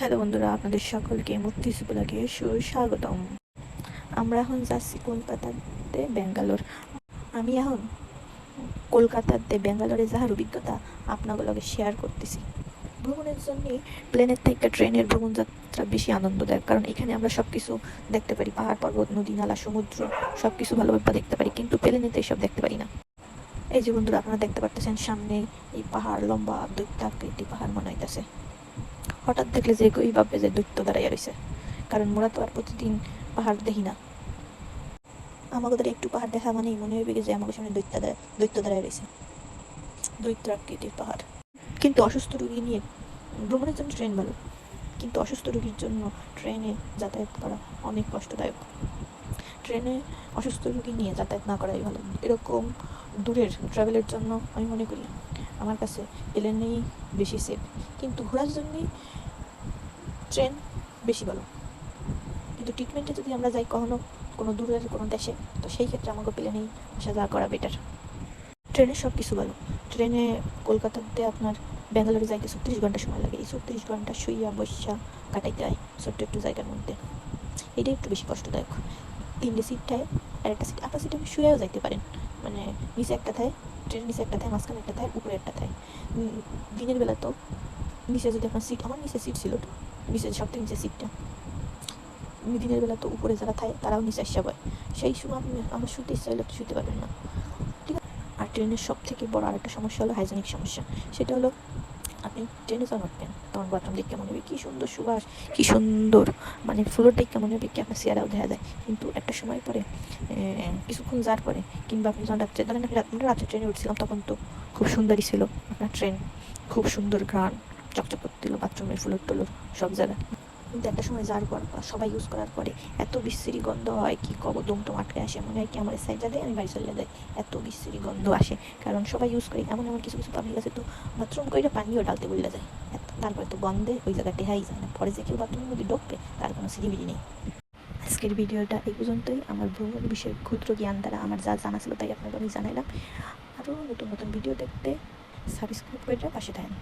Hello বন্ধুরা, আপনাদের সকলকে মুক্তি সুবলাকে সুস্বাগতম। আমরা এখন যাচ্ছি কলকাতাতে ব্যাঙ্গালোর। আমি এখন কলকাতাতে ব্যাঙ্গালোরে যাওয়ার অভিজ্ঞতা আপনাগুলোকে শেয়ার করতেছি। ভ্রমণের জন্য প্লেনের থেকে ট্রেনের ভ্রমণ যাত্রা বেশি আনন্দদায়ক, কারণ এখানে আমরা সব কিছু দেখতে পারি। পাহাড়, পর্বত, নদী, নালা, সমুদ্র সব কিছু ভালোভাবে দেখতে পারি কিন্তু প্লেনেতে এসব দেখতে পারি না। এই যে বন্ধুরা, আপনারা দেখতে পারতেছেন সামনে এই পাহাড়, লম্বা দৈত্যাকৃতি পাহাড় মনে হইতেছে। হঠাৎ দেখলে যে কেউই ভাববে যে দৈত্য দাঁড়াইয়া রয়েছে কারণ মোরা তো আর প্রতিদিন পাহাড় দেখি না। আমাদের একটু পাহাড় দেখা মানেই মনে হইবে যে আমাদের সামনে দৈত্য দৈত্য দাঁড়ায় রয়েছে দৈত্য আকৃতির পাহাড়। কিন্তু অসুস্থ রুগী নিয়ে ভ্রমণের জন্য ট্রেন ভালো। কিন্তু অসুস্থ রুগীর জন্য ট্রেনে যাতায়াত করা অনেক কষ্টদায়ক। ট্রেনে অসুস্থ রুগী নিয়ে যাতায়াত না করাই ভালো। এরকম দূরের ট্রাভেলের জন্য আমি মনে করি আমার কাছে প্লেনেই বেশি সেফ কিন্তু ঘোরার জন্যই ট্রেন বেশি ভালো। কিন্তু ট্রিটমেন্টে যদি আমরা যাই কখনো কোনো দূরের কোনো দেশে, তো সেই ক্ষেত্রে আমাকে প্লেনেই আসা যাওয়া করা বেটার ট্রেনে সব কিছু ভালো। ট্রেনে কলকাতাতে আপনার ব্যাঙ্গালোরে যাইতে ছত্রিশ ঘণ্টা সময় লাগে। এই ছত্রিশ ঘণ্টা শুইয়া বসা কাটাইতে হয় ছোট্ট একটু জায়গার মধ্যে। এটা একটু বেশি কষ্টদায়ক। তিনটে সিট থায় আর একটা সিট আপনার সিটে আপনি শুয়েও যাইতে পারেন। মানে নিচে একটা থায় ট্রেনের নিচে একটা থায় মাঝখানে একটা থায় উপরে একটা থায় দিনের বেলা তো নিচে যদি আপনার সিট আমার নিচে সিট ছিল তো নিচে সব থেকে নিচে সিটটা দিনের বেলা তো উপরে যারা থাকে, তারাও নিচে আসা সেই সময় আপনি, আমার শুতে ইচ্ছা হলে শুতে পারবেন না। ঠিক আছে? আর ট্রেনের সব থেকে বড় আরেকটা সমস্যা হলো হাইজেনিক সমস্যা। সেটা হলো আপনি ট্রেনে যখন উঠবেন, তখন বাথরুম দেখে কেমন হবে কী সুন্দর সুবাস, কী সুন্দর। মানে ফ্লোর দেখে কেমন হবে কি আপনার চেয়ারাও দেখা যায়। কিন্তু একটা সময় পরে কিছুক্ষণ যাওয়ার পরে, কিংবা আপনি যখন রাত্রে, ধরেন আমরা রাত্রে ট্রেনে উঠছিলাম, তখন তো খুব সুন্দরই ছিল আপনার ট্রেন। খুব সুন্দর গান চকচক করছিল বাথরুমের ফ্লোর টুলোর সব জায়গায়। কিন্তু একটা সময় যাওয়ার পর সবাই ইউজ করার পরে এত বিশ্রী গন্ধ হয়, কি কব, দম টম আটকে আসে, মনে হয় কি আমার সাইডটা দেয়, আমি বাড়ি চলে যাই। এত বিশ্রী গন্ধ আসে, কারণ সবাই ইউজ করে, এমন এমন কিছু কিছু পাবলিক আছে তো বাথরুম করে পানিও ডালতে বলে যায়। তারপরে তো গন্ধে ওই জায়গা টেহাই যায় না, পরে যে কেউ বাথরুমের মধ্যে ঢুকবে, তার কোনো সিরিবিরি নেই। আজকের ভিডিওটা এই পর্যন্তই। আমার ভ্রমণ বিষয়ে ক্ষুদ্র জ্ঞান দ্বারা আমার যা জানা ছিল তাই আপনাকে আমি জানাইলাম। আরও নতুন নতুন ভিডিও দেখতে সাবস্ক্রাইব করে পাশে থাকেন।